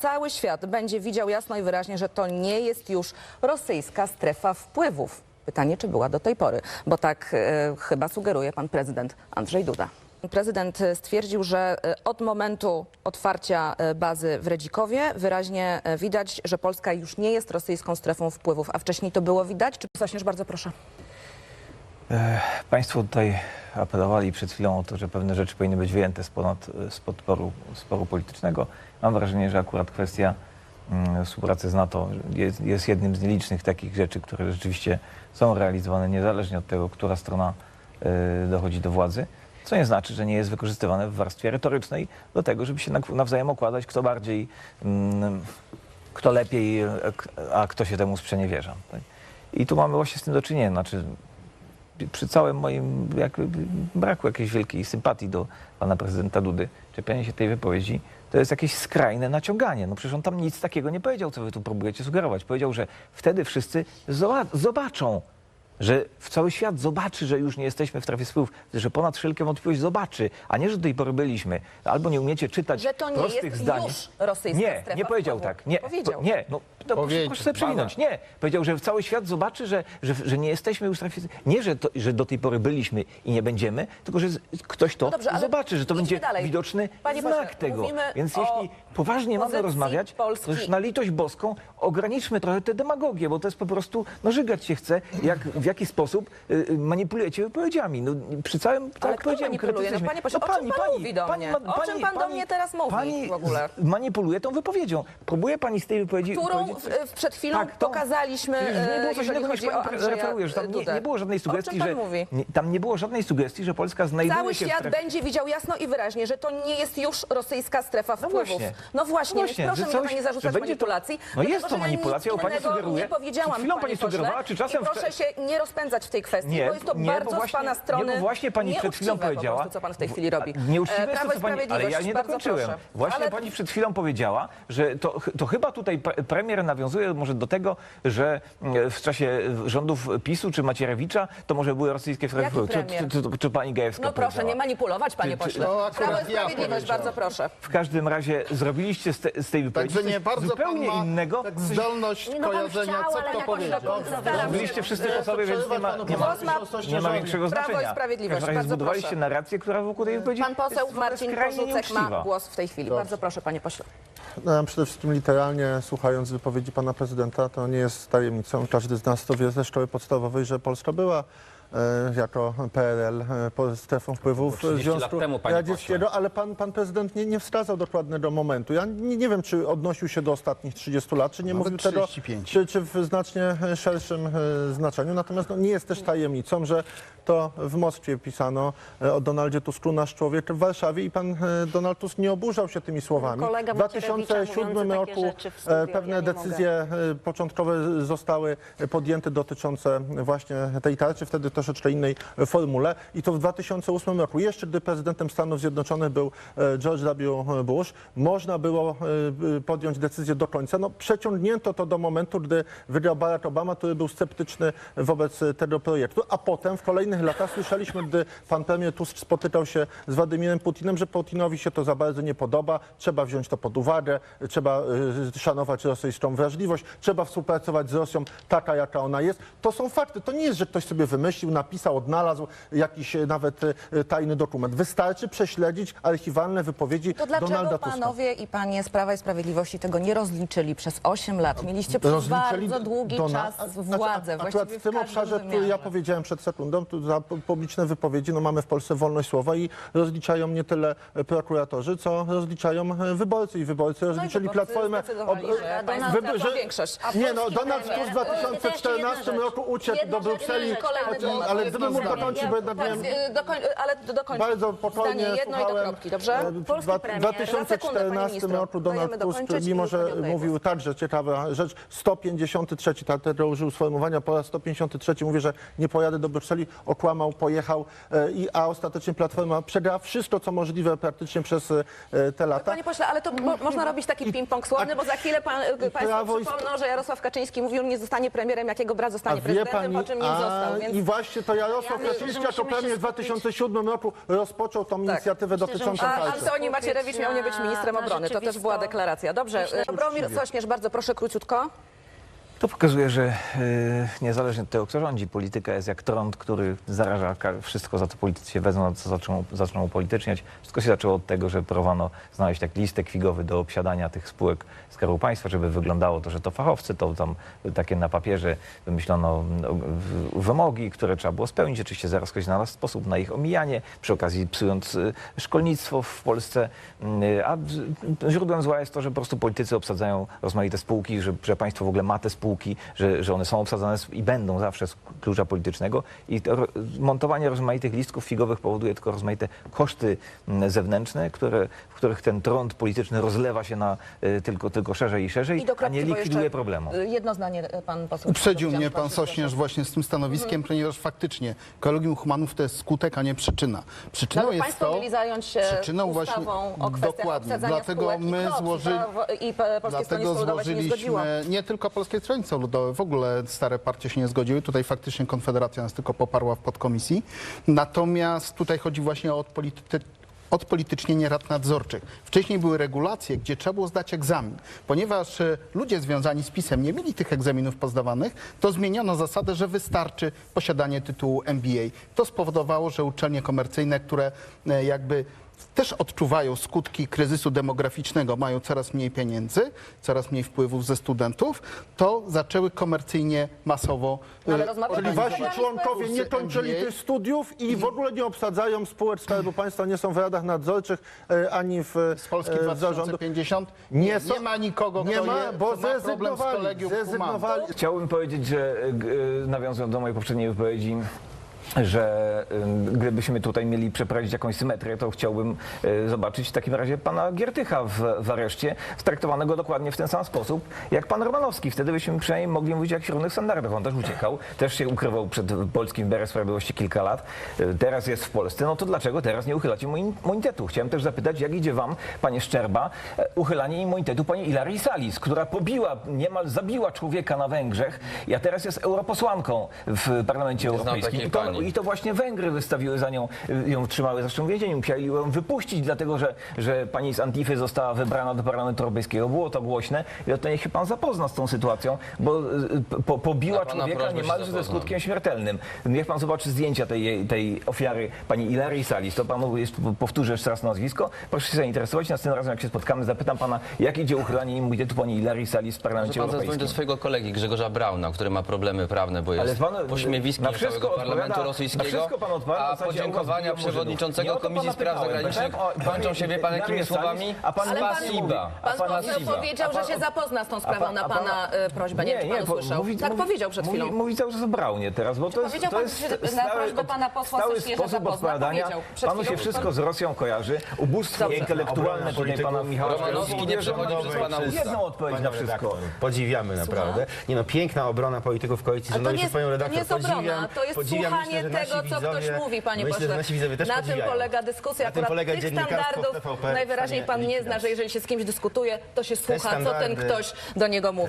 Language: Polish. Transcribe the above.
Cały świat będzie widział jasno i wyraźnie, że to nie jest już rosyjska strefa wpływów. Pytanie, czy była do tej pory, bo tak e, chyba sugeruje pan prezydent Andrzej Duda. Prezydent e, stwierdził, że e, od momentu otwarcia e, bazy w Redzikowie wyraźnie e, widać, że Polska już nie jest rosyjską strefą wpływów, a wcześniej to było widać. Czy Sośnierz, bardzo proszę. Państwo tutaj apelowali przed chwilą o to, że pewne rzeczy powinny być wyjęte spod, spod sporu politycznego. Mam wrażenie, że akurat kwestia mm, współpracy z NATO jest, jest jednym z nielicznych takich rzeczy, które rzeczywiście są realizowane niezależnie od tego, która strona y, dochodzi do władzy. Co nie znaczy, że nie jest wykorzystywane w warstwie retorycznej do tego, żeby się nawzajem okładać, kto bardziej, mm, kto lepiej, a kto się temu sprzeniewierza. tak? I tu mamy właśnie z tym do czynienia. Znaczy, przy całym moim braku jakiejś wielkiej sympatii do pana prezydenta Dudy, czepianie się tej wypowiedzi, to jest jakieś skrajne naciąganie. No przecież on tam nic takiego nie powiedział, co wy tu próbujecie sugerować. Powiedział, że wtedy wszyscy zoba- zobaczą, że w cały świat zobaczy, że już nie jesteśmy w strefie wpływów, że ponad wszelką wątpliwość zobaczy, a nie, że do tej pory byliśmy. Albo nie umiecie czytać Że to nie prostych jest zdań. już rosyjska Nie, strefa nie powiedział wpływów. tak. Nie, Powiedział. Po, nie, no to proszę, Powiedział. proszę sobie przewinąć. Nie, powiedział, że cały świat zobaczy, że, że, że nie jesteśmy już w strefie... Nie, że, to, że do tej pory byliśmy i nie będziemy, tylko że z- ktoś to No dobrze, ale zobaczy, że to idźmy będzie dalej. widoczny Panie znak pośle, tego. mówimy Więc o jeśli poważnie mamy pozycji rozmawiać, Polski. to już na litość boską ograniczmy trochę tę demagogię, bo to jest po prostu, no żygać się chce, jak, w jaki sposób y, y, manipulujecie wypowiedziami. No, przy całym, tak Ale kto powiedziałem, manipuluje? No, panie pośle, o czym pan mówi do mnie? ma- O czym pan do mnie teraz mówi pani w ogóle? manipuluje tą wypowiedzią. Próbuje pani z tej wypowiedzi... Którą w, przed chwilą tak, to- pokazaliśmy, nie było coś innego niż pani referuje, że tam nie, nie było żadnej sugestii, że mówi? tam nie było żadnej sugestii, że Polska znajduje Cały się w świat strefie. będzie widział jasno i wyraźnie, że to nie jest już rosyjska strefa No wpływów. właśnie. No właśnie, No więc właśnie, proszę mi cały pani nie świat- zarzucać to- manipulacji. No jest to manipulacja, bo pani sugeruje- Nie powiedziałam, chwilą pani sugerowała, czy czasem proszę się nie rozpędzać w tej kwestii, Nie, bo jest to nie, bardzo właśnie- z pana strony nie, właśnie pani przed chwilą powiedziała- po prostu, co pan w tej chwili robi. Nieuczciwe E, jest Prawo to, i co pani, ale ja nie dokończyłem. proszę. Właśnie Ale pani przed chwilą powiedziała, że to, to chyba tutaj pre- premier nawiązuje może do tego, że mm, w czasie rządów PiSu czy Macierewicza to może były rosyjskie strefy. Czy, czy, czy, czy pani Gajewska No proszę, nie manipulować, panie Czy- czy- pośle. No, Prawo i ja Sprawiedliwość, powiedziałem. bardzo proszę. W każdym razie zrobiliście z, te, z tej wypowiedzi Także nie coś bardzo zupełnie innego. tak zdolność No kojarzenia, chciał, co kto powiedział. się. Byliście wszyscy po sobie, więc nie ma, nie ma, Głos ma- nie ma większego Prawo i znaczenia. Sprawiedliwość, W każdym razie bardzo zbudowaliście proszę. narrację, która wokół tej wypowiedzi Pan poseł jest w ogóle Marcin skrajnie Porzucek ma nieuczciwa. głos w tej chwili. Bardzo proszę, panie pośle. No, ja przede wszystkim literalnie słuchając wypowiedzi pana prezydenta, to nie jest tajemnicą. Każdy z nas to wie ze szkoły podstawowej, że Polska była e, jako PRL e, po strefą wpływów To było 30 lat Związku temu, panie Radzieckiego, ale pan, pan prezydent nie, nie wskazał dokładnego momentu. Ja nie, nie wiem, czy odnosił się do ostatnich 30 lat, czy nie Nawet mówił tego, 35. czy, czy w znacznie szerszym e, znaczeniu. Natomiast no, nie jest też tajemnicą, że to w Moskwie pisano e, o Donaldzie Tusku nasz człowiek w Warszawie i pan e, Donald Tusk nie oburzał się tymi słowami. Kolega w Macierewicza 2007 mówiący takie roku rzeczy w studiu, e, ja pewne nie decyzje e, początkowe zostały podjęte dotyczące właśnie tej tarczy, wtedy troszeczkę innej formule. I to w 2008 roku, jeszcze gdy prezydentem Stanów Zjednoczonych był e, George W. Bush, można było e, podjąć decyzję do końca. No, przeciągnięto to do momentu, gdy wygrał Barack Obama, który był sceptyczny wobec tego projektu, a potem w kolejnych latach słyszeliśmy, gdy pan premier Tusk spotykał się z Władimirem Putinem, że Putinowi się to za bardzo nie podoba, trzeba wziąć to pod uwagę, trzeba szanować rosyjską wrażliwość, trzeba współpracować z Rosją taka, jaka ona jest. To są fakty. To nie jest, że ktoś sobie wymyślił, napisał, odnalazł jakiś y, nawet y, tajny dokument. Wystarczy prześledzić archiwalne wypowiedzi To dlaczego Donalda Tuska. panowie i panie z Prawa i Sprawiedliwości tego nie rozliczyli przez 8 lat? Mieliście przez bardzo długi czas a- władzę, a- Akurat w tym obszarze, który ja powiedziałem przed sekundą, tu za pu- publiczne wypowiedzi, no mamy w Polsce wolność słowa i rozliczają nie tyle e, prokuratorzy, co rozliczają e, wyborcy i wyborcy rozliczyli No wyborcy platformę. zdecydowali, że. Nie no, Donald Tusk w 2014 roku uciekł do Brukseli, rzecz, temat. ale jest gdybym mógł dokończyć, bo jednak Tak, wiem, y, dokoń, ale dokończę. bardzo spokojnie Zdanie jedno i do słuchałem. kropki, dobrze? E, W Polski dwa- premier. w 2014 ministru. roku Donald Dajemy Tusk, dokończyć mimo i że mówił także ciekawa rzecz, 153, dlatego użył sformułowania po raz 153, mówi, że nie pojadę do Brukseli, okłamał, pojechał, e, i, a ostatecznie Platforma przegrała wszystko, co możliwe praktycznie przez e, te lata. Panie pośle, ale to mo można robić taki ping-pong słowny, bo za chwilę pan, y, państwo Prawo i przypomną, że Jarosław Kaczyński mówił, nie zostanie premierem, jakiego brat zostanie A wie prezydentem, pani, po czym nim a został. Więc i to Jarosław Ja myślę, Kaczyński jako musimy się premier w skupić- 2007 roku rozpoczął tą inicjatywę Myślę, że dotyczącą musimy- A walki. Antoni Macierewicz miał nie być ministrem Na- obrony. To też była deklaracja. Dobrze. Dobromir. Sośnierz, bardzo proszę króciutko. To pokazuje, że y, niezależnie od tego, kto rządzi, polityka jest jak trąd, który zaraża wszystko, za co politycy się wezmą, co zaczną, zaczną upolityczniać. Wszystko się zaczęło od tego, że próbowano znaleźć taki listek figowy do obsiadania tych spółek Skarbu Państwa, żeby wyglądało to, że to fachowcy, to tam takie na papierze wymyślono mm, w- wymogi, które trzeba było spełnić. Oczywiście zaraz ktoś znalazł sposób na ich omijanie, przy okazji psując y, szkolnictwo w Polsce. Y, A źródłem zła jest to, że po prostu politycy obsadzają rozmaite spółki, że, że państwo w ogóle ma te spółki, że, że one są obsadzane z- i będą zawsze z klucza politycznego. I to, montowanie rozmaitych listków figowych powoduje tylko rozmaite koszty mm, zewnętrzne, które, w których ten trąd polityczny rozlewa się na y, tylko, tylko szerzej i szerzej, I do a kropki, nie bo likwiduje jeszcze, problemu. Jedno zdanie y, pan poseł. Uprzedził mnie pan Sośnierz właśnie z tym stanowiskiem, ponieważ faktycznie Kolegium Humanów to jest skutek, a nie przyczyna. Przyczyną ale jest państwo to... mieli zająć się przyczyną właśnie- ustawą o kwestiach dokładnie. obsadzania Dlatego spółek i my KROPS, złożyli- i Polskie Dlatego Stronnictwo Ludowe się nie zgodziło. złożyliśmy nie tylko Polskie Stronnictwo Ludowe, w ogóle stare partie się nie zgodziły. Tutaj faktycznie Konfederacja nas tylko poparła w podkomisji. Natomiast tutaj chodzi właśnie o odpolity- odpolitycznienie rad nadzorczych. Wcześniej były regulacje, gdzie trzeba było zdać egzamin. Ponieważ e, ludzie związani z PiSem nie mieli tych egzaminów pozdawanych, to zmieniono zasadę, że wystarczy posiadanie tytułu MBA. To spowodowało, że uczelnie komercyjne, które e, jakby też odczuwają skutki kryzysu demograficznego, mają coraz mniej pieniędzy, coraz mniej wpływów ze studentów, to zaczęły komercyjnie masowo No, ale e, rozmawiamy Czyli wasi członkowie nie kończyli MBA. tych studiów i w ogóle nie obsadzają spółek Skarbu Państwa, nie są w radach nadzorczych e, ani w, z Polski e, w zarządu. 2050 Nie nie, są- ma nikogo, Nie kto, ma, je, bo kto ma problem z zrezygnowali. kolegium zrezygnowali. Chciałbym powiedzieć, że nawiązując do mojej poprzedniej wypowiedzi, że gdybyśmy tutaj mieli przeprowadzić jakąś symetrię, to chciałbym y, zobaczyć w takim razie pana Giertycha w, w areszcie, traktowanego dokładnie w ten sam sposób jak pan Romanowski. Wtedy byśmy przynajmniej mogli mówić o jakichś równych standardach. On też uciekał, też się ukrywał przed polskim wymiarem sprawiedliwości kilka lat. Y, Teraz jest w Polsce. No to dlaczego teraz nie uchylacie mu im- immunitetu? Chciałem też zapytać, jak idzie wam, panie Szczerba, e, uchylanie immunitetu pani Ilarii Salis, która pobiła, niemal zabiła człowieka na Węgrzech, a teraz jest europosłanką w Parlamencie Europejskim. I to, właśnie Węgry wystawiły za nią, y, ją trzymały zresztą w więzieniu. Musieli ją wypuścić, dlatego że, że pani z Antify została wybrana do Parlamentu Europejskiego. Było to głośne i to niech się pan zapozna z tą sytuacją, bo y, po, pobiła człowieka niemalże ze skutkiem śmiertelnym. Niech pan zobaczy zdjęcia tej, tej ofiary, pani Ilarii Salis. To panu jeszcze powtórzę jeszcze raz nazwisko. Proszę się zainteresować. Następnym razem, jak się spotkamy, zapytam pana, jak idzie uchylanie immunitetu pani Ilarii Salis w Parlamencie pan zadzwoni Europejskim. do swojego kolegi Grzegorza Brauna, który ma problemy prawne, bo jest pan- pośmiewiskiem całego parlamentu rosyjskiego. wszystko pan odpowiada, w a podziękowania przewodniczącego murzynów. Nie o to Komisji Spraw pytałem. Zagranicznych kończą się, wie pan, jakimi słowami? a pan Ale pan, Spasiba. pan powiedział, A że się zapozna z tą sprawą na a pan- pana y, prośbę. Nie, usłyszał. tak powiedział przed chwilą. Mówi, cały czas o Braunie teraz, bo to jest, powiedział pan, że na prośbę pana posła Sośnierza zapozna, powiedział Panu się wszystko z Rosją kojarzy. Ubóstwo intelektualne tutaj pana Michała Romanowski nie przechodzi przez pana usta. Jedną odpowiedź na wszystko. Podziwiamy naprawdę. Nie no, piękna obrona polityków koalicji rządowej nie przez to nie jest obrona, to jest podziwiam. Słuchanie Myślę, tego, co ktoś mówi, panie myślę, pośle. nasi widzowie też Na tym podziwiają. polega dyskusja. Na tym Akurat polega tych standardów TVP najwyraźniej pan nie zna, że jeżeli się z kimś dyskutuje, to się słucha, co ten ktoś do niego mówi.